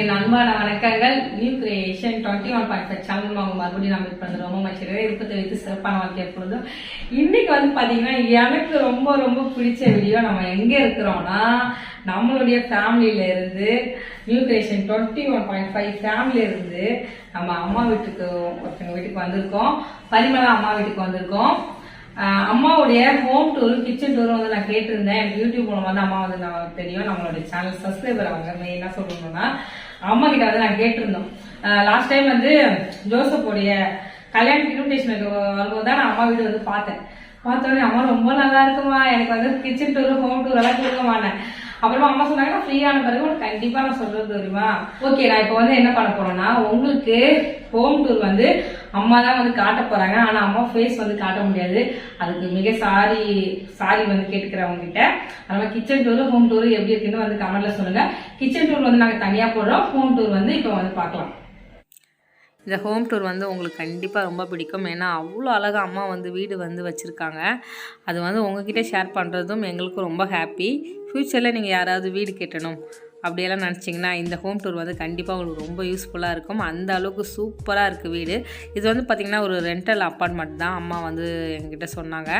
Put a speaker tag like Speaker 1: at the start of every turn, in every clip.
Speaker 1: என் அன்பான வணக்கங்கள். New creation twenty one point five channel அவங்க மறுபடியும் நம்ம இப்போ வந்து ரொம்ப மச்சிரவே இருப்பத்தை வைத்து சிறப்பான வாழ்க்கை எப்பொழுதும். இன்னைக்கு வந்து பார்த்தீங்கன்னா எனக்கு ரொம்ப ரொம்ப பிடிச்ச வீடியோ நம்ம எங்கே இருக்கிறோம்னா நம்மளுடைய ஃபேமிலியில இருந்து new creation twenty one point five ஃபேமிலியில இருந்து நம்ம அம்மா வீட்டுக்கு ஒருத்தங்க வீட்டுக்கு வந்திருக்கோம். பரிமளா அம்மா வீட்டுக்கு வந்திருக்கோம். அம்மாவுடைய ஹோம் டூர் கிச்சன் டூர் வந்து நான் கேட்டிருந்தேன். எனக்கு யூடியூப் மூலமாக தான் அம்மா வந்து நான் தெரியும். நம்மளுடைய சேனல் சப்ஸ்கிரைபர் அவங்க மெயினாக சொல்லணும்னா அம்மா கிட்ட வந்து நான் கேட்டிருந்தோம். லாஸ்ட் டைம் வந்து ஜோசப்போடைய கல்யாண இன்விடேஷனுக்கு வரும்போது தான் நான் அம்மா வீடு வந்து பார்த்தேன். பார்த்தோன்னே அம்மா ரொம்ப நல்லா இருக்குமா? எனக்கு வந்து கிச்சன் டூர் ஹோம் டூர் எல்லாம் கொடுக்கமானேன் அப்புறமா அம்மா சொன்னாங்க ஃப்ரீயான பிறகு உனக்கு கண்டிப்பா நான் சொல்றது தெரியுமா? ஓகே நான் இப்போ வந்து என்ன பண்ண போறேன்னா உங்களுக்கு ஹோம் டூர் வந்து அம்மா தான் வந்து காட்ட போறாங்க. ஆனா அம்மா ஃபேஸ் வந்து காட்ட முடியாது. அதுக்கு மிக சாரி சாரி வந்து கேட்டுக்கிறவங்க கிட்ட. அதனால கிச்சன் டூர் ஹோம் டூர் எப்படி இருக்குன்னு வந்து கமெண்ட்ல சொல்லுங்க. கிச்சன் டூர் வந்து நாங்க தனியா போடுறோம். ஹோம் டூர் வந்து இப்போ வந்து பார்க்கலாம்.
Speaker 2: இந்த ஹோம் டூர் வந்து உங்களுக்கு கண்டிப்பாக ரொம்ப பிடிக்கும். ஏன்னா அவ்வளோ அழகாக அம்மா வந்து வீடு வந்து வச்சுருக்காங்க. அது வந்து உங்ககிட்ட ஷேர் பண்ணுறதும் எங்களுக்கும் ரொம்ப ஹாப்பி. ஃப்யூச்சரில் நீங்கள் யாராவது வீடு கட்டணும். அப்படியெல்லாம் நினச்சிங்கன்னா இந்த ஹோம் டூர் வந்து கண்டிப்பாக உங்களுக்கு ரொம்ப யூஸ்ஃபுல்லாக இருக்கும். அந்த அளவுக்கு சூப்பராக இருக்குது வீடு. இது வந்து பார்த்திங்கன்னா ஒரு ரெண்டல் அப்பார்ட்மெண்ட் தான் அம்மா வந்து எங்கிட்ட சொன்னாங்க.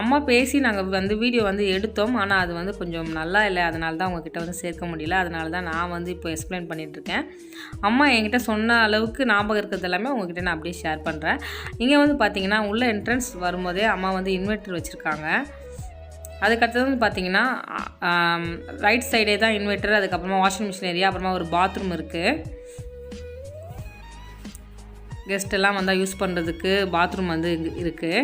Speaker 2: அம்மா பேசி நாங்கள் வந்து வீடியோ வந்து எடுத்தோம். ஆனால் அது வந்து கொஞ்சம் நல்லா இல்லை. அதனால தான் உங்ககிட்ட வந்து சேர்க்க முடியல. அதனால தான் நான் வந்து இப்போ எக்ஸ்பிளைன் பண்ணிகிட்ருக்கேன் அம்மா என்கிட்ட சொன்ன அளவுக்கு ஞாபகம் இருக்கிறது எல்லாமே உங்ககிட்ட நான் அப்படியே ஷேர் பண்ணுறேன் இங்கே வந்து பார்த்திங்கன்னா உள்ள என்ட்ரன்ஸ் வரும்போதே அம்மா வந்து இன்வெர்ட்டர் வச்சுருக்காங்க. அதுக்கடுத்தது வந்து பார்த்தீங்கன்னா ரைட் சைடே தான் இன்வெர்ட்டர் அதுக்கப்புறமா வாஷிங் மிஷின் ஏரியா அப்புறமா ஒரு பாத்ரூம் இருக்குது கெஸ்ட்டெல்லாம் வந்தால் யூஸ் பண்ணுறதுக்கு பாத்ரூம் வந்து இருக்குது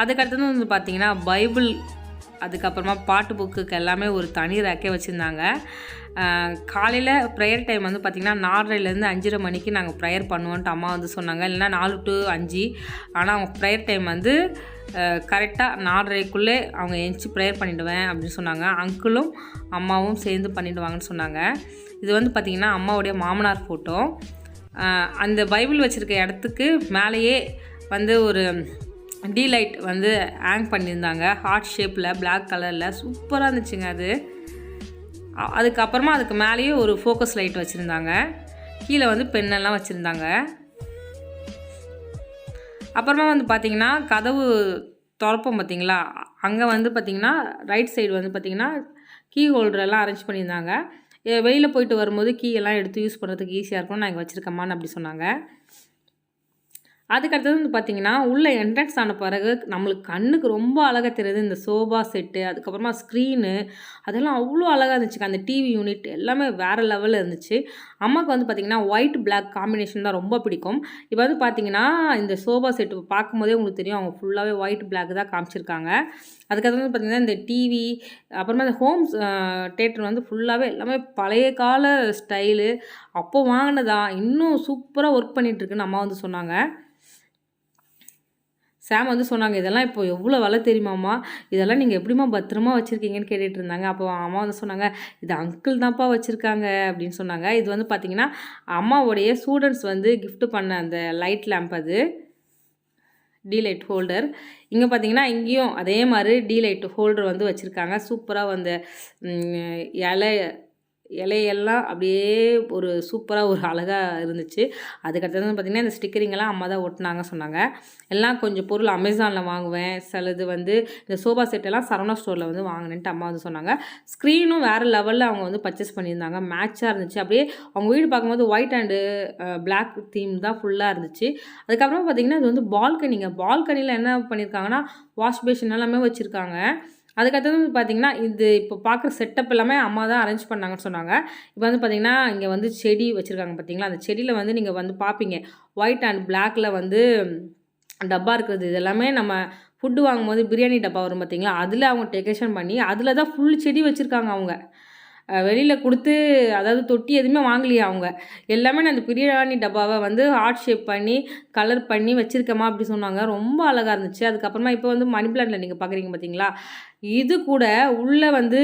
Speaker 2: அதுக்கடுத்தது வந்து பார்த்தீங்கன்னா பைபிள் அதுக்கப்புறமா பாட்டு புக்குக்கு எல்லாமே ஒரு தனி ரேக்கே வச்சுருந்தாங்க. காலையில் ப்ரேயர் டைம் வந்து பார்த்திங்கன்னா நாலரைலேருந்து அஞ்சரை மணிக்கு நாங்கள் ப்ரேயர் பண்ணுவோன்ட்டு அம்மா வந்து சொன்னாங்க. இல்லைன்னா நாலு டு அஞ்சு. ஆனால் அவங்க ப்ரேயர் டைம் வந்து கரெக்டாக நாலரைக்குள்ளே அவங்க எந்திச்சு ப்ரேயர் பண்ணிவிடுவேன் அப்படின்னு சொன்னாங்க. அங்கிளும் அம்மாவும் சேர்ந்து பண்ணிவிடுவாங்கன்னு சொன்னாங்க. இது வந்து பார்த்திங்கன்னா அம்மாவுடைய மாமனார் ஃபோட்டோ அந்த பைபிள் வச்சுருக்க இடத்துக்கு மேலேயே வந்து ஒரு டீ லைட் வந்து ஹேங் பண்ணியிருந்தாங்க. ஹார்ட் ஷேப்பில் பிளாக் கலரில் சூப்பராக இருந்துச்சுங்க அது. அதுக்கப்புறமா அதுக்கு மேலேயே ஒரு ஃபோக்கஸ் லைட் வச்சுருந்தாங்க. கீழே வந்து பெண்ணெல்லாம் வச்சுருந்தாங்க. அப்புறமா வந்து பார்த்திங்கன்னா கதவு திறப்போம் பார்த்தீங்களா அங்கே வந்து பார்த்திங்கன்னா ரைட் சைடு வந்து பார்த்திங்கன்னா கீ ஹோல்டரெல்லாம் அரேஞ்ச் பண்ணியிருந்தாங்க. வெளியில் போயிட்டு வரும்போது கீ எல்லாம் எடுத்து யூஸ் பண்ணுறதுக்கு ஈஸியாக இருக்கும்னு நான் இங்கே வச்சுருக்கேம்மான்னு அப்படி சொன்னாங்க. அதுக்கடுத்தது வந்து பார்த்தீங்கன்னா உள்ளே என்ட்ரன்ஸ் ஆன பிறகு நம்மளுக்கு கண்ணுக்கு ரொம்ப அழகாக தெரியுது. இந்த சோபா செட்டு அதுக்கப்புறமா ஸ்க்ரீனு அதெல்லாம் அவ்வளோ அழகாக இருந்துச்சுங்க அந்த டிவி யூனிட் எல்லாமே வேறு லெவலில் இருந்துச்சு. அம்மாவுக்கு வந்து பார்த்திங்கன்னா ஒயிட் பிளாக் காம்பினேஷன் தான் ரொம்ப பிடிக்கும். இப்போ வந்து பார்த்திங்கன்னா இந்த சோபா செட்டு பார்க்கும்போதே உங்களுக்கு தெரியும் அவங்க ஃபுல்லாகவே ஒயிட் பிளாக் தான் காமிச்சிருக்காங்க. அதுக்கப்புறம் வந்து பார்த்திங்கன்னா இந்த டிவி அப்புறமா இந்த ஹோம் தேட்டர் வந்து ஃபுல்லாகவே எல்லாமே பழைய கால ஸ்டைலு அப்போ வாங்கினதா இன்னும் சூப்பராக ஒர்க் பண்ணிகிட்ருக்குன்னு அம்மா வந்து சொன்னாங்க. சாம் வந்து சொன்னாங்க இதெல்லாம் இப்போ எவ்வளோ விலை தெரியுமாம்மா? இதெல்லாம் நீங்கள் எப்படிம்மா பத்திரமா வச்சுருக்கீங்கன்னு கேட்டுட்டு இருந்தாங்க. அப்போ அம்மா வந்து சொன்னாங்க இது அங்கிள் தான்ப்பா வச்சுருக்காங்க. அப்படின்னு சொன்னாங்க. இது வந்து பார்த்திங்கன்னா அம்மாவுடைய ஸ்டூடெண்ட்ஸ் வந்து கிஃப்ட் பண்ண அந்த லைட் லேம்ப் அது டீலைட் ஹோல்டர் இங்கே பார்த்தீங்கன்னா இங்கேயும் அதே மாதிரி டீலைட் ஹோல்டர் வந்து வச்சுருக்காங்க. சூப்பராக அந்த இலை இலையெல்லாம் அப்படியே ஒரு சூப்பராக ஒரு அழகாக இருந்துச்சு. அதுக்கடுத்தது வந்து பார்த்திங்கன்னா இந்த ஸ்டிக்கரிங்கெல்லாம் அம்மா தான் ஒட்டினாங்க சொன்னாங்க. எல்லாம் கொஞ்சம் பொருள் அமேசானில் வாங்குவேன். சிலது வந்து இந்த சோபா செட்டெல்லாம் சரவணா ஸ்டோரில் வந்து வாங்கினேன்ட்டு அம்மா வந்து சொன்னாங்க. ஸ்க்ரீனும் வேறு லெவலில் அவங்க வந்து பர்ச்சேஸ் பண்ணியிருந்தாங்க. மேட்சாக இருந்துச்சு. அப்படியே அவங்க வீடு பார்க்கும்போது ஒயிட் அண்டு பிளாக் தீம் தான் ஃபுல்லாக இருந்துச்சு. அதுக்கப்புறம் பார்த்திங்கன்னா இது வந்து பால்கனிங்க பால்கனியில் என்ன பண்ணியிருக்காங்கன்னா வாஷ் பேஷன் எல்லாமே வச்சுருக்காங்க. அதுக்கடுத்தது வந்து பார்த்திங்கன்னா இது இப்போ பார்க்குற செட்டப் எல்லாமே அம்மா தான் அரேஞ்ச் பண்ணாங்கன்னு சொன்னாங்க. இப்போ வந்து பார்த்திங்கன்னா இங்கே வந்து செடி வச்சுருக்காங்க பார்த்தீங்களா அந்த செடியில் வந்து நீங்கள் வந்து பார்ப்பீங்க ஒயிட் அண்ட் பிளாக்கில் வந்து டப்பா இருக்கிறது இது எல்லாமே நம்ம ஃபுட்டு வாங்கும்போது பிரியாணி டப்பா வரும் பார்த்தீங்களா அதில் அவங்க டெக்கரேஷன் பண்ணி அதில் தான் ஃபுல் செடி வச்சுருக்காங்க அவங்க. வெளியில் கொடுத்து அதாவது தொட்டி எதுவுமே வாங்கலையா அவங்க. எல்லாமே நான் அந்த பிரியாணி டப்பாவை வந்து ஹார்ட் ஷேப் பண்ணி கலர் பண்ணி வச்சுருக்கேம்மா அப்படி சொன்னாங்க. ரொம்ப அழகாக இருந்துச்சு. அதுக்கப்புறமா இப்போ வந்து மணி பிளான்ட்டில் நீங்கள் பார்க்குறீங்க பார்த்தீங்களா இது கூட உள்ளே வந்து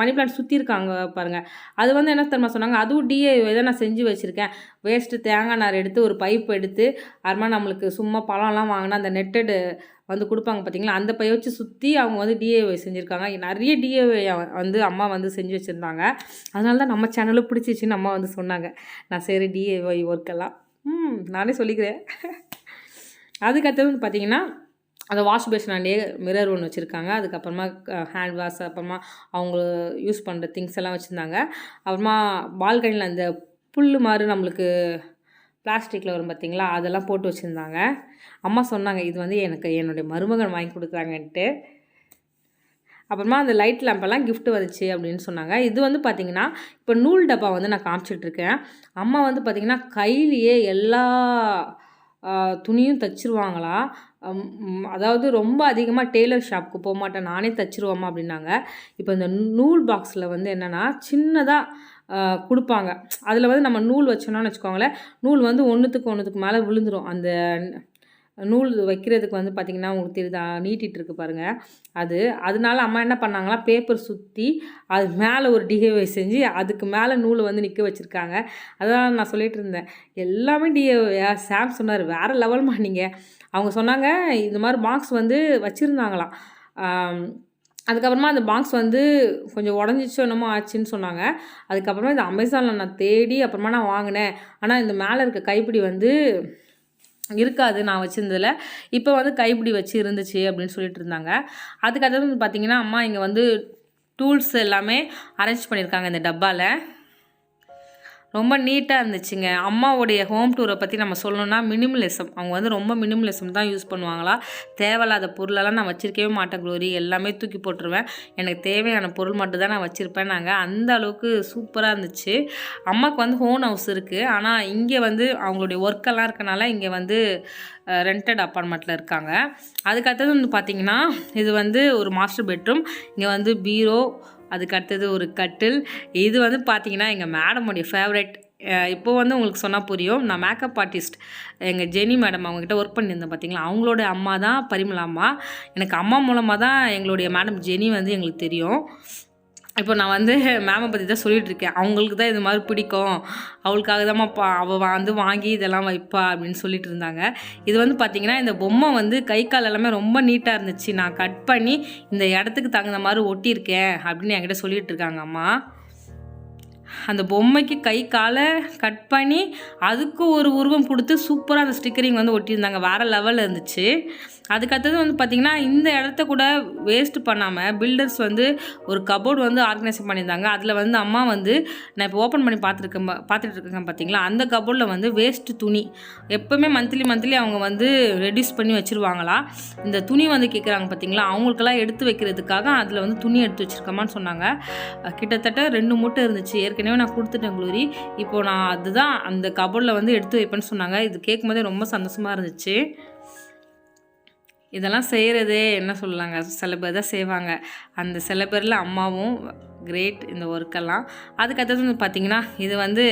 Speaker 2: மணி பிளான்ட் சுற்றியிருக்காங்க பாருங்கள் அது வந்து என்ன தெரியுமா சொன்னாங்க? அதுவும் டிஏ தான் நான் செஞ்சு வச்சுருக்கேன். வேஸ்ட்டு தேங்காய் நார் எடுத்து ஒரு பைப் எடுத்து அருமா நம்மளுக்கு சும்மா பழம்லாம் வாங்கினா அந்த நெட்டடு வந்து கொடுப்பாங்க பார்த்தீங்களா? அந்த பைய வச்சு சுற்றி அவங்க வந்து டிஏஒய் செஞ்சுருக்காங்க. நிறைய டிஏஒய் வந்து அம்மா வந்து செஞ்சு வச்சுருந்தாங்க. அதனால தான் நம்ம சேனலும் பிடிச்சிச்சின்னு அம்மா வந்து சொன்னாங்க. நான் சரி டிஏஒய் ஒர்க்கெல்லாம் ம் நானே சொல்லிக்கிறேன். அதுக்கடுத்தது வந்து பார்த்தீங்கன்னா அந்த வாஷ் பேஷனாண்டே மிரர் ஒன்று வச்சுருக்காங்க. அதுக்கப்புறமா ஹேண்ட் வாஷ் அப்புறமா அவங்க யூஸ் பண்ணுற திங்ஸ் எல்லாம் வச்சுருந்தாங்க. அப்புறமா பால்கனியில் அந்த புல் மாதிரி நம்மளுக்கு பிளாஸ்டிக்கில் வரும் பார்த்தீங்களா அதெல்லாம் போட்டு வச்சுருந்தாங்க. அம்மா சொன்னாங்க இது வந்து எனக்கு என்னுடைய மருமகன் வாங்கி கொடுக்குறாங்கன்ட்டு. அப்புறமா அந்த லைட் லேம்பெல்லாம் கிஃப்ட் வந்துச்சு அப்படின்னு சொன்னாங்க. இது வந்து பார்த்திங்கன்னா இப்போ நூல் டப்பா வந்து நான் காமிச்சிட்ருக்கேன். அம்மா வந்து பார்த்திங்கன்னா கையிலேயே எல்லா துணியும் தச்சிருவாங்களா? அதாவது ரொம்ப அதிகமாக டெய்லர் ஷாப்புக்கு போக மாட்டேன் நானே தச்சிருவோமா அப்படின்னாங்க. இப்போ இந்த நூல் பாக்ஸில் வந்து என்னென்னா சின்னதாக கொடுப்பாங்க. அதில் வந்து நம்ம நூல் வச்சோம்னா வச்சுக்கோங்களேன் நூல் வந்து ஒன்றுத்துக்கு ஒன்றுத்துக்கு மேலே விழுந்துரும். அந்த நூல் வைக்கிறதுக்கு வந்து பார்த்திங்கன்னா உங்களுக்கு தெரியுதா? நீட்டிகிட்டு இருக்கு பாருங்கள் அது அதனால அம்மா என்ன பண்ணாங்கன்னா பேப்பர் சுற்றி அது மேலே ஒரு டிஹேவை செஞ்சு அதுக்கு மேலே நூலை வந்து நிற்க வச்சுருக்காங்க. அதான் நான் சொல்லிகிட்டு இருந்தேன். எல்லாமே டிஏவையா சாம் சொன்னார். வேறு லெவல்மா நீங்கள் அவங்க சொன்னாங்க இந்த மாதிரி பாக்ஸ் வந்து வச்சுருந்தாங்களாம். அதுக்கப்புறமா அந்த பாக்ஸ் வந்து கொஞ்சம் உடஞ்சிச்சோ என்னமோ ஆச்சுன்னு சொன்னாங்க. அதுக்கப்புறமா இந்த அமேசானில் நான் தேடி அப்புறமா நான் வாங்கினேன். ஆனால் இந்த மேலே இருக்க கைப்பிடி வந்து இருக்காது நான் வச்சுருந்ததில். இப்போ வந்து கைப்பிடி வச்சு இருந்துச்சு அப்படின்னு சொல்லிட்டு இருந்தாங்க. அதுக்கடுத்தது வந்து பார்த்திங்கன்னா அம்மா இங்கே வந்து டூல்ஸ் எல்லாமே அரேஞ்ச் பண்ணியிருக்காங்க இந்த டப்பாவில் ரொம்ப நீட்டாக இருந்துச்சுங்க. அம்மாவுடைய ஹோம் டூரை பற்றி நம்ம சொல்லணும்னா மினிமலிசம் அவங்க வந்து ரொம்ப மினிமலிசம் தான் யூஸ் பண்ணுவாங்களா? தேவையில்லாத பொருளெல்லாம் நான் வச்சுருக்கவே மாட்டேன் க்ளோரி. எல்லாமே தூக்கி போட்டுருவேன். எனக்கு தேவையான பொருள் மட்டும் தான் நான் வச்சுருப்பேன் நாங்கள் அந்த அளவுக்கு சூப்பராக இருந்துச்சு. அம்மாவுக்கு வந்து ஹோன் ஹவுஸ் இருக்குது ஆனால் இங்கே வந்து அவங்களுடைய ஒர்க்கெல்லாம் இருக்கனால இங்கே வந்து ரெண்டட் அப்பார்ட்மெண்ட்டில் இருக்காங்க. அதுக்கடுத்தது வந்து பார்த்திங்கன்னா இது வந்து ஒரு மாஸ்டர் பெட்ரூம் இங்கே வந்து பீரோ அதுக்கு அடுத்தது ஒரு கட்டில். இது வந்து பார்த்தீங்கன்னா எங்கள் மேடமுடைய ஃபேவரட் இப்போ வந்து உங்களுக்கு சொன்னால் புரியும். நான் மேக்கப் ஆர்டிஸ்ட் எங்கள் ஜெனி மேடம் அவங்ககிட்ட ஒர்க் பண்ணியிருந்தேன் பார்த்தீங்களா அவங்களோட அம்மா தான் பரிமளா அம்மா. எனக்கு அம்மா மூலமாக தான் எங்களுடைய மேடம் ஜெனி வந்து எங்களுக்கு தெரியும். இப்போ நான் வந்து மேமை பற்றி தான் சொல்லிகிட்ருக்கேன் அவங்களுக்கு தான் இது மாதிரி பிடிக்கும். அவளுக்காக தான் பா அவள் வந்து வாங்கி இதெல்லாம் வைப்பா அப்படின்னு சொல்லிட்டு இருந்தாங்க இது வந்து பார்த்திங்கன்னா இந்த பொம்மை வந்து கை கால் எல்லாமே ரொம்ப நீட்டாக இருந்துச்சு. நான் கட் பண்ணி இந்த இடத்துக்கு தகுந்த மாதிரி ஒட்டியிருக்கேன் அப்படின்னு என்கிட்ட சொல்லிகிட்டு இருக்காங்க அம்மா. அந்த பொம்மைக்கு கை காலை கட் பண்ணி அதுக்கு ஒரு உருவம் கொடுத்து சூப்பராக அந்த ஸ்டிக்கரிங் வந்து ஒட்டியிருந்தாங்க. வேறு லெவலில் இருந்துச்சு. அதுக்கடுத்தது வந்து பார்த்திங்கன்னா இந்த இடத்த கூட வேஸ்ட் பண்ணாமல் பில்டர்ஸ் வந்து ஒரு கபோர்டு வந்து ஆர்கனைஸ் பண்ணியிருந்தாங்க. அதில் வந்து அம்மா வந்து நான் இப்போ ஓப்பன் பண்ணி பார்த்துருக்கேன் பார்த்துட்டு இருக்கேன் பார்த்தீங்களா அந்த கபோர்டில் வந்து வேஸ்ட் துணி. எப்போவுமே மந்த்லி மந்த்லி அவங்க வந்து ரெடியூஸ் பண்ணி வச்சுருவாங்களா? இந்த துணி வந்து கேட்குறாங்க பார்த்தீங்களா அவங்களுக்கெல்லாம் எடுத்து வைக்கிறதுக்காக அதில் வந்து துணி எடுத்து வச்சுருக்கமான்னு சொன்னாங்க. கிட்டத்தட்ட ரெண்டு மூட்டை இருந்துச்சு. ஏற்கனவே நான் கொடுத்துட்டேன் குளூரி. இப்போது நான் அதுதான் அந்த கபோர்டில் வந்து எடுத்து வைப்பேன்னு சொன்னாங்க. இது கேட்கும்போதே ரொம்ப சந்தோஷமாக இருந்துச்சு. இதெல்லாம் செய்கிறதே என்ன சொல்லலாங்க சில பேர் தான் செய்வாங்க. அந்த சில பேரில் அம்மாவும் கிரேட் இந்த ஒர்க்கெல்லாம் அதுக்கடுத்தது வந்து பார்த்திங்கன்னா இது வந்து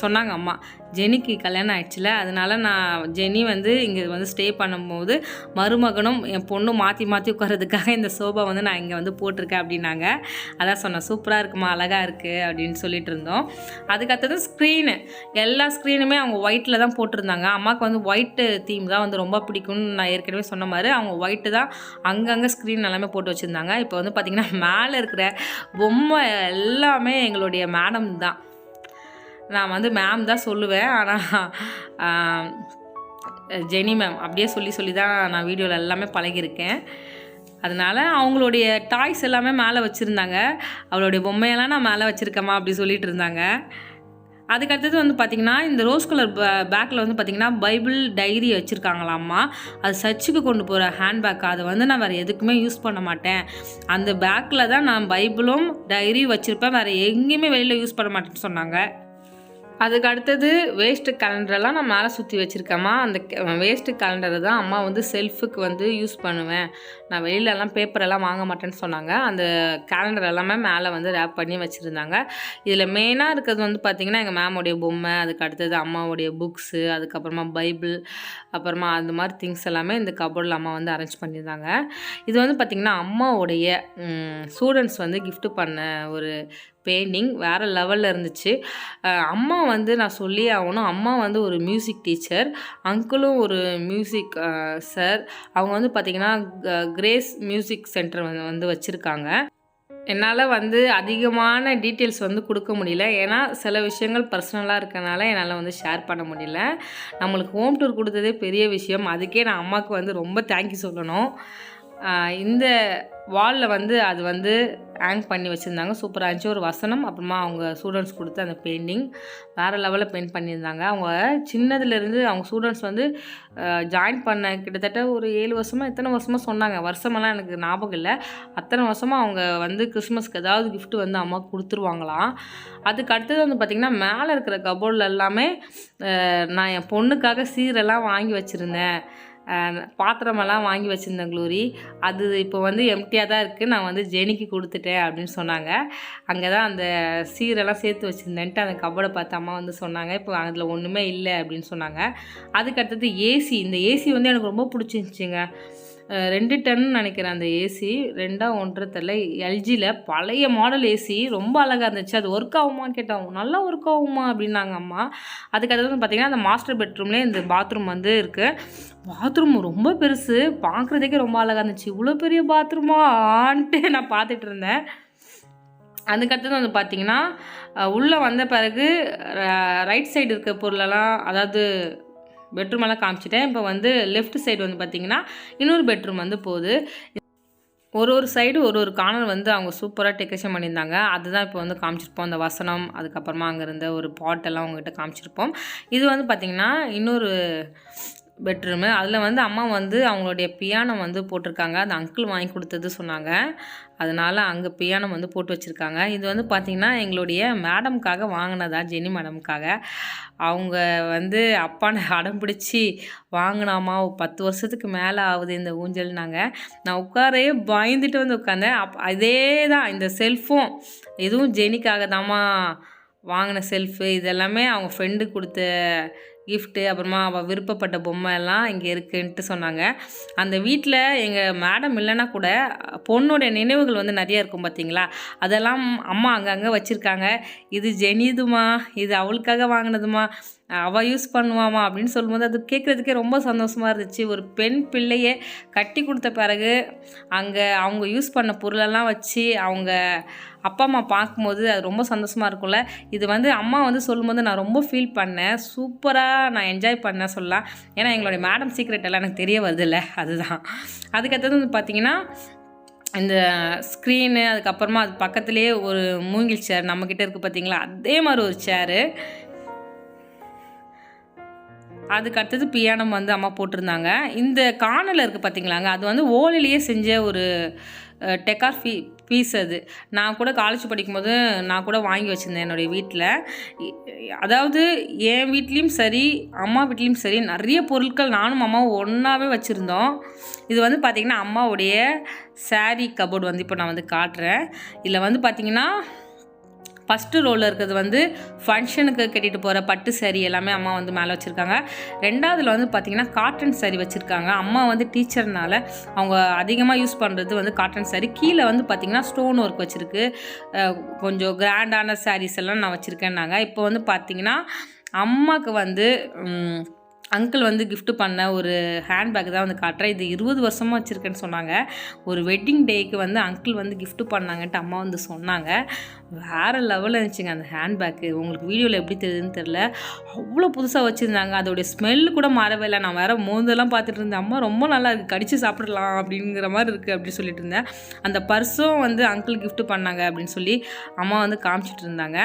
Speaker 2: சொன்னாங்க அம்மா ஜெனிக்கு கல்யாணம் ஆயிடுச்சுல அதனால நான் ஜெனி வந்து இங்கே வந்து ஸ்டே பண்ணும்போது மருமகனும் என் பொண்ணும் மாற்றி மாற்றி உட்கார்றதுக்காக இந்த சோபா வந்து நான் இங்கே வந்து போட்டிருக்கேன் அப்படின்னாங்க. அதான் சொன்னேன் சூப்பராக இருக்குமா அழகாக இருக்குது அப்படின்னு சொல்லிட்டு இருந்தோம். அதுக்கடுத்தது ஸ்க்ரீனு எல்லா ஸ்க்ரீனுமே அவங்க ஒயிட்டில் தான் போட்டிருந்தாங்க. அம்மாவுக்கு வந்து ஒயிட்டு தீம் தான் வந்து ரொம்ப பிடிக்கும்னு நான் ஏற்கனவே சொன்ன மாதிரி அவங்க ஒயிட்டு தான் அங்கங்கே ஸ்க்ரீன் எல்லாமே போட்டு வச்சுருந்தாங்க. இப்போ வந்து பார்த்திங்கன்னா மேலே இருக்கிற பொம்மை எல்லாமே எங்களுடைய மேடம் தான். நான் வந்து மேம் தான் சொல்லுவேன். ஆனால் ஜெனி மேம் அப்படியே சொல்லி சொல்லி தான் நான் வீடியோவில் எல்லாமே பழகியிருக்கேன். அதனால் அவங்களுடைய டாய்ஸ் எல்லாமே மேலே வச்சுருந்தாங்க. அவளுடைய பொம்மையெல்லாம் நான் மேலே வச்சுருக்கேம்மா அப்படி சொல்லிட்டு இருந்தாங்க. அதுக்கடுத்தது வந்து பார்த்திங்கன்னா இந்த ரோஸ் கலர் பேக்கில் வந்து பார்த்திங்கன்னா பைபிள் டைரி வச்சுருக்காங்களாம்மா. அது சர்ச்சுக்கு கொண்டு போகிற ஹேண்ட்பேக் அதை வந்து நான் வேறு எதுக்குமே யூஸ் பண்ண மாட்டேன். அந்த பேக்கில் தான் நான் பைபிளும் டைரியும் வச்சுருப்பேன். வேறு எங்கேயுமே வெளியில் யூஸ் பண்ண மாட்டேன்னு சொன்னாங்க. அதுக்கு அடுத்தது வேஸ்ட்டு கலண்டரெல்லாம் நான் மேலே சுற்றி வச்சுருக்கேம்மா. அந்த வேஸ்ட்டு கலண்டரை தான் அம்மா வந்து செல்ஃபுக்கு வந்து யூஸ் பண்ணுவேன். நான் வெளியிலலாம் பேப்பரெல்லாம் வாங்க மாட்டேன்னு சொன்னாங்க. அந்த கேலண்டர் எல்லாமே மேலே வந்து ரேப் பண்ணி வச்சுருந்தாங்க. இதில் மெயினாக இருக்கிறது வந்து பார்த்திங்கன்னா எங்கள் மேமோடைய பொம்மை அதுக்கு அடுத்தது அம்மாவுடைய புக்ஸு அதுக்கப்புறமா பைபிள் அப்புறமா அந்த மாதிரி திங்ஸ் எல்லாமே இந்த கபோர்டில் அம்மா வந்து அரேஞ்ச் பண்ணியிருந்தாங்க. இது வந்து பார்த்திங்கன்னா அம்மாவுடைய ஸ்டூடெண்ட்ஸ் வந்து கிஃப்ட் பண்ண ஒரு பெயிண்டிங் வேறு லெவலில் இருந்துச்சு. அம்மா வந்து நான் சொல்லி ஆகணும் அம்மா வந்து ஒரு மியூசிக் டீச்சர் அங்கிளும் ஒரு மியூசிக் சார் அவங்க வந்து பார்த்திங்கன்னா கிரேஸ் மியூசிக் சென்டர் வந்து வந்து வச்சுருக்காங்க. என்னால் வந்து அதிகமான டீட்டெயில்ஸ் வந்து கொடுக்க முடியல. ஏன்னா சில விஷயங்கள் பர்சனலாக இருக்கனால என்னால் வந்து ஷேர் பண்ண முடியல. நம்மளுக்கு ஹோம் டூர் கொடுத்ததே பெரிய விஷயம். அதுக்கே நான் அம்மாவுக்கு வந்து ரொம்ப தேங்க்யூ சொல்லணும். இந்த வாலில் வந்து அது வந்து ஹேங் பண்ணி வச்சுருந்தாங்க. சூப்பராக இருந்துச்சு. ஒரு வசனம் அப்புறமா அவங்க ஸ்டூடெண்ட்ஸ் கொடுத்த அந்த பெயிண்டிங் வேறு லெவலில் பெயிண்ட் பண்ணியிருந்தாங்க. அவங்க சின்னதுலேருந்து அவங்க ஸ்டூடெண்ட்ஸ் வந்து ஜாயின் பண்ண கிட்டத்தட்ட ஒரு ஏழு வருஷமாக எத்தனை வருஷமாக சொன்னாங்க. வருஷமெல்லாம் எனக்கு ஞாபகம் இல்லை. அத்தனை வருஷமாக அவங்க வந்து கிறிஸ்மஸ்க்கு ஏதாவது கிஃப்ட்டு வந்து அம்மா கொடுத்துருவாங்களாம். அதுக்கு அடுத்தது வந்து பார்த்திங்கன்னா மேலே இருக்கிற கபோர்டில் எல்லாமே நான் என் பொண்ணுக்காக சீரெல்லாம் வாங்கி வச்சுருந்தேன். பாத்திரமெல்லாம் வாங்கி வச்சுருந்தேன் க்ளூரி. அது இப்போ வந்து எம்டியாக தான் இருக்குது நான் வந்து ஜெனிக்கு கொடுத்துட்டேன் அப்படின்னு சொன்னாங்க. அங்கே தான் அந்த சீரெல்லாம் சேர்த்து வச்சுருந்தேன்ட்டு அந்த கபோர்டை பார்த்து அம்மா வந்து சொன்னாங்க. இப்போ அதில் ஒன்றுமே இல்லை அப்படின்னு சொன்னாங்க. அதுக்கடுத்தது ஏசி இந்த ஏசி வந்து எனக்கு ரொம்ப பிடிச்சிருந்துச்சிங்க. ரெண்டு டன் நினைக்கிறேன் அந்த ஏசி ரெண்டா ஒன்றரை தெரில எல்ஜியில் பழைய மாடல் ஏசி ரொம்ப அழகாக இருந்துச்சு. அது ஒர்க் ஆகுமான்னு கேட்டோம் நல்லா ஒர்க் ஆகுமா அப்படின்னாங்க அம்மா. அதுக்கடுத்தது வந்து பார்த்திங்கன்னா அந்த மாஸ்டர் பெட்ரூம்லேயே இந்த பாத்ரூம் வந்து இருக்குது பாத்ரூம் ரொம்ப பெருசு. பார்க்குறதுக்கே ரொம்ப அழகாக இருந்துச்சு. இவ்வளோ பெரிய பாத்ரூமா ஆன்ட்டு நான் பார்த்துட்டு இருந்தேன். அதுக்கடுத்தது வந்து பார்த்தீங்கன்னா உள்ளே வந்த பிறகு ரைட் சைடு இருக்க பொருளெல்லாம் அதாவது பெட்ரூமெல்லாம் காமிச்சிட்டேன். இப்போ வந்து லெஃப்ட் சைடு வந்து பார்த்தீங்கன்னா இன்னொரு பெட்ரூம் வந்து போகுது. ஒரு ஒரு சைடு ஒரு ஒரு கார்னர் வந்து அவங்க சூப்பராக டெக்கரேஷன் பண்ணியிருந்தாங்க. அதுதான் இப்போ வந்து காமிச்சிருப்போம். அந்த வசனம் அதுக்கப்புறமா அங்கே இருந்த ஒரு பாட்டெல்லாம் அவங்ககிட்ட காமிச்சிருப்போம். இது வந்து பார்த்திங்கன்னா இன்னொரு பெட்ரூமு அதில் வந்து அம்மா வந்து அவங்களுடைய பியானோ வந்து போட்டிருக்காங்க. அந்த அங்கிள் வாங்கி கொடுத்தது சொன்னாங்க. அதனால் அங்கே பியானோ வந்து போட்டு வச்சுருக்காங்க. இது வந்து பார்த்திங்கன்னா எங்களுடைய மேடம்க்காக வாங்கினதா ஜெனி மேடம்க்காக அவங்க வந்து அப்பானை அடம் பிடிச்சி வாங்கினாமா பத்து வருஷத்துக்கு மேலே ஆகுது இந்த ஊஞ்சல்னாங்க நான் உட்காரே பயந்துட்டு வந்து உட்காந்தேன் அப் அதே தான் இந்த செல்ஃபும் இதுவும் ஜெனிக்காக தாம்மா வாங்கின செல்ஃபு இதெல்லாமே அவங்க ஃப்ரெண்டு கொடுத்த கிஃப்ட்டு அப்புறமா அவள் விருப்பப்பட்ட பொம்மை எல்லாம் இங்கே இருக்குன்ட்டு சொன்னாங்க. அந்த வீட்டில் எங்கள் மேடம் இல்லைன்னா கூட பொண்ணுடைய நினைவுகள் வந்து நிறைய இருக்கும் பார்த்தீங்களா? அதெல்லாம் அம்மா அங்கங்கே வச்சுருக்காங்க. இது ஜெனிதுமா இது அவளுக்காக வாங்கினதுமா அவள் யூஸ் பண்ணுவாமா அப்படின்னு சொல்லும்போது அது கேட்குறதுக்கே ரொம்ப சந்தோஷமாக இருந்துச்சு. ஒரு பெண் பிள்ளையை கட்டி கொடுத்த பிறகு அங்கே அவங்க யூஸ் பண்ண பொருளெல்லாம் வச்சு அவங்க அப்பா அம்மா பார்க்கும்போது அது ரொம்ப சந்தோஷமாக இருக்கும்ல. இது வந்து அம்மா வந்து சொல்லும்போது நான் ரொம்ப ஃபீல் பண்ணேன். சூப்பராக நான் என்ஜாய் பண்ணேன் சொல்லலாம். ஏன்னா எங்களுடைய மேடம் சீக்ரெட் எல்லாம் எனக்கு தெரிய வருதுல்ல. அதுதான். அதுக்கடுத்தது வந்து பார்த்தீங்கன்னா இந்த ஸ்க்ரீனு அதுக்கப்புறமா அது பக்கத்துலேயே ஒரு மூங்கில் சேர் நம்மக்கிட்ட இருக்குது பார்த்தீங்களா அதே மாதிரி ஒரு சேரு அதுக்கு அடுத்தது பியானம் வந்து அம்மா போட்டிருந்தாங்க. இந்த காணல் இருக்குது பார்த்தீங்களாங்க அது வந்து ஓலையிலேயே செஞ்ச ஒரு டெக்கார் ஃபீ பீஸ் அது. நான் கூட காலேஜ் படிக்கும்போது நான் கூட வாங்கி வச்சுருந்தேன் என்னுடைய வீட்டில் அதாவது என் வீட்லேயும் சரி அம்மா வீட்லேயும் சரி நிறைய பொருட்கள் நானும் அம்மாவும் ஒன்றாவே வச்சுருந்தோம். இது வந்து பார்த்திங்கன்னா அம்மாவுடைய saree கபோர்டு வந்து இப்போ நான் வந்து காட்டுறேன். இதில் வந்து பார்த்திங்கன்னா ஃபஸ்ட்டு ரோவில் இருக்கிறது வந்து ஃபங்க்ஷனுக்கு கட்டிட்டு போகிற பட்டு சேரீ எல்லாமே அம்மா வந்து மேலே வச்சுருக்காங்க. ரெண்டாவதுல வந்து பார்த்திங்கன்னா காட்டன் சேரீ வச்சுருக்காங்க. அம்மா வந்து டீச்சர்னால அவங்க அதிகமாக யூஸ் பண்ணுறது வந்து காட்டன் சேரீ கீழே வந்து பார்த்திங்கன்னா ஸ்டோன் ஒர்க் வச்சுருக்கு. கொஞ்சம் கிராண்டான சாரீஸ் எல்லாம் நான் வச்சுருக்கேன்னாங்க. இப்போ வந்து பார்த்திங்கன்னா அம்மாவுக்கு வந்து அங்கிள் வந்து கிஃப்ட் பண்ண ஒரு ஹேண்ட்பேக் தான் வந்து காட்டுறேன். இது இருபது வருஷமாக வச்சுருக்கேன்னு சொன்னாங்க. ஒரு வெட்டிங் டேக்கு வந்து அங்கிள் வந்து கிஃப்ட் பண்ணாங்கன்ட்டு அம்மா வந்து சொன்னாங்க. வேறு லெவலில் இருந்துச்சுங்க அந்த ஹேண்ட்பேக்கு உங்களுக்கு வீடியோவில் எப்படி தெரியுதுன்னு தெரில அவ்வளோ புதுசாக வச்சுருந்தாங்க. அதோடைய ஸ்மெல்லு கூட மாறவே இல்லை. நான் வேறு மோந்தெல்லாம் பார்த்துட்டு இருந்தேன். அம்மா ரொம்ப நல்லா இருக்குது கடித்து சாப்பிடலாம் அப்படிங்கிற மாதிரி இருக்குது அப்படின்னு சொல்லிட்டு இருந்தேன். அந்த பர்ஸும் வந்து அங்கிள் கிஃப்ட் பண்ணாங்க அப்படின்னு சொல்லி அம்மா வந்து காமிச்சிட்டு இருந்தாங்க.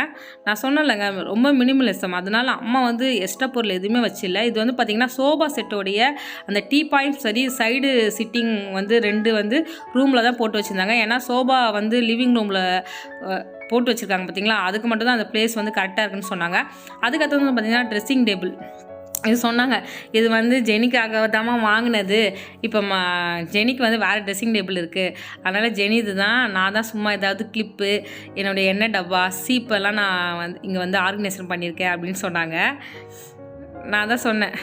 Speaker 2: நான் சொன்னேன்லங்க ரொம்ப மினிமலிசம் அதனால அம்மா வந்து எக்ஸ்ட்ரா பொருள் எதுவுமே வச்சில்ல. இது வந்து பார்த்திங்கன்னா சோபா செட்டோடைய அந்த டீ பாயிண்ட் சரி சைடு சிட்டிங் வந்து ரெண்டு வந்து ரூமில் தான் போட்டு வச்சுருந்தாங்க. ஏன்னா சோபா வந்து லிவிங் ரூமில் போட்டு வச்சுருக்காங்க பார்த்தீங்களா அதுக்கு மட்டும்தான் அந்த பிளேஸ் வந்து கரெக்டாக இருக்குன்னு சொன்னாங்க. அதுக்கடுத்து வந்து பார்த்திங்கன்னா ட்ரெஸ்ஸிங் டேபிள் இது சொன்னாங்க இது வந்து ஜெனிக்காக தாம்மா வாங்கினது. இப்போ மா ஜெனிக்கு வந்து வேறு ட்ரெஸ்ஸிங் டேபிள் இருக்குது அதனால் ஜெனி இது தான் நான் தான் சும்மா ஏதாவது கிளிப்பு என்னுடைய எண்ணெய் டப்பா சீப்பெல்லாம் நான் வந்து இங்கே வந்து ஆர்கனைசேஷன் பண்ணியிருக்கேன் அப்படின்னு சொன்னாங்க. நான் தான் சொன்னேன்.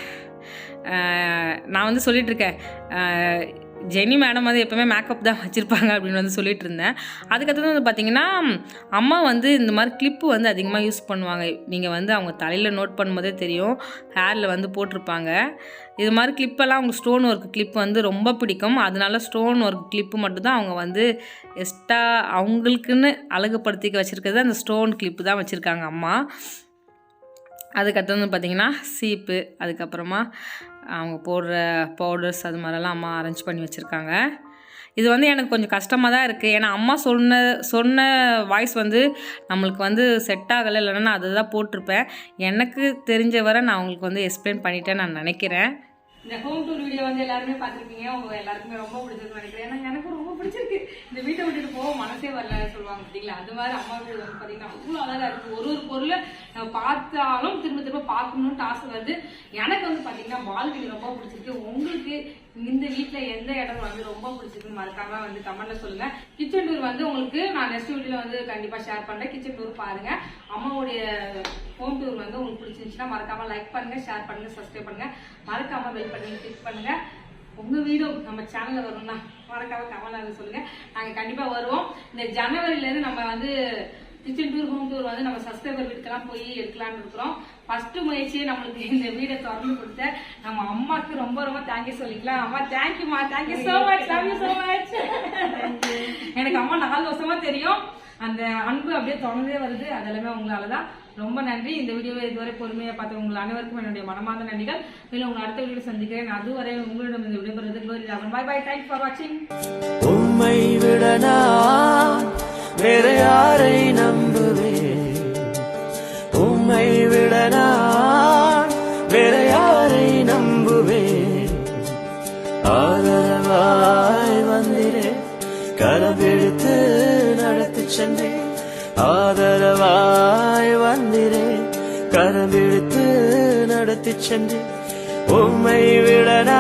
Speaker 2: நான் வந்து சொல்லிகிட்ருக்கேன் ஜெனி மேடம் வந்து எப்போவுமே மேக்கப் தான் வச்சுருப்பாங்க அப்படின்னு வந்து சொல்லிட்டு இருந்தேன். அதுக்கடுத்தது வந்து பார்த்தீங்கன்னா அம்மா வந்து இந்த மாதிரி கிளிப்பு வந்து அதிகமாக யூஸ் பண்ணுவாங்க. நீங்கள் வந்து அவங்க தலையில் நோட் பண்ணும்போதே தெரியும். ஹேரில் வந்து போட்டிருப்பாங்க. இது மாதிரி கிளிப்பெல்லாம் அவங்க ஸ்டோன் ஒர்க் கிளிப் வந்து ரொம்ப பிடிக்கும். அதனால ஸ்டோன் ஒர்க் கிளிப்பு மட்டும்தான் அவங்க வந்து எக்ஸ்ட்ரா அவங்களுக்குன்னு அழகுப்படுத்திக்க வச்சுருக்கிறது அந்த ஸ்டோன் கிளிப்பு தான் வச்சுருக்காங்க அம்மா. அதுக்கடுத்து வந்து பார்த்திங்கன்னா சீப்பு அதுக்கப்புறமா அவங்க போடுற பவுடர்ஸ் அது மாதிரிலாம் அம்மா அரேஞ்ச் பண்ணி வச்சுருக்காங்க. இது வந்து எனக்கு கொஞ்சம் கஷ்டமாக தான் இருக்குது ஏன்னா அம்மா சொன்ன சொன்ன வாய்ஸ் வந்து நம்மளுக்கு வந்து செட் ஆகலை. இல்லைன்னா நான் அதை தான் போட்டிருப்பேன். எனக்கு தெரிஞ்ச வரை நான் உங்களுக்கு வந்து எக்ஸ்பிளைன் பண்ணிட்டேன் நான் நினைக்கிறேன்.
Speaker 1: இந்த ஹோம் டூர் வீடியோ வந்து எல்லாருமே பார்த்துருப்பீங்க. உங்க எல்லாருக்குமே ரொம்ப பிடிச்சிருக்கு நினைக்கிறேன். ஏன்னா எனக்கு ரொம்ப பிடிச்சிருக்கு. இந்த வீட்டை விட்டுட்டு போக மனசே வரல சொல்லுவாங்க பார்த்தீங்களா அது மாதிரி அம்மா வீடு வந்து பார்த்தீங்கன்னா அவ்வளோ அழகா இருக்கு. ஒரு ஒரு பொருளை நம்ம பார்த்தாலும் திரும்ப திரும்ப பார்க்கணும்னு ஆசை வருது. எனக்கு வந்து பார்த்தீங்கன்னா வாழ்க்கை ரொம்ப பிடிச்சிருக்கு. உங்களுக்கு இந்த வீட்டில் எந்த இடம் வந்து ரொம்ப பிடிச்சிருக்கு மறக்காம வந்து கமெண்ட்ல சொல்லுங்க. கிச்சன் டூர் வந்து உங்களுக்கு நான் நெக்ஸ்ட் வீடியோல வந்து கண்டிப்பா ஷேர் பண்றேன். கிச்சன் டூர் பாருங்க. அம்மாவுடைய ஹோம் டூர் வந்து உங்களுக்கு பிடிச்சிருந்துச்சுன்னா மறக்காம லைக் பண்ணுங்க ஷேர் பண்ணுங்க சப்ஸ்கிரைப் பண்ணுங்க. மறக்காம வெயிட் பண்ணி கிளிக் பண்ணுங்க. உங்க வீடும் நம்ம சேனல்ல வரும்னா மறக்காம கமெண்ட்ல சொல்லுங்க. நாங்க கண்டிப்பா வருவோம். இந்த ஜனவரில இருந்து நம்ம வந்து கிச்சன் டூர் ஹோம் டூர் வந்து நம்ம சப்ஸ்கிரைபர் வீட்டுக்கெல்லாம் போய் எடுக்கலாம்னு இருக்கிறோம். ஃபர்ஸ்ட் முயற்சியே நம்மளுக்கு இந்த வீடை திறந்து கொடுத்த நம்ம அம்மாக்கு ரொம்ப ரொம்ப தேங்க்யூ சொல்லிக்கலாம். அம்மா தேங்க்யூமா thank you so much thank you so much எனக்கு அம்மா நாலு வருஷமா தெரியும். அந்த அன்பு அப்படியே தொடர்ந்தே வருது. அதெல்லாமே உங்களால தான் ரொம்ப நன்றி. இந்த வீடியோவை இதுவரை பொறுமையா பார்த்த உங்கள் அனைவருக்கும் என்னுடைய மனமார்ந்த நன்றிகள். மேலும் உங்கள் அடுத்த வீடியோ சந்திக்கிறேன். அதுவரை உங்களிடம் இந்த விடைபெறுவது பாய் பாய் தேங்க்ஸ் ஃபார் வாட்சிங்
Speaker 3: நடத்தி சென்று உம்மை விட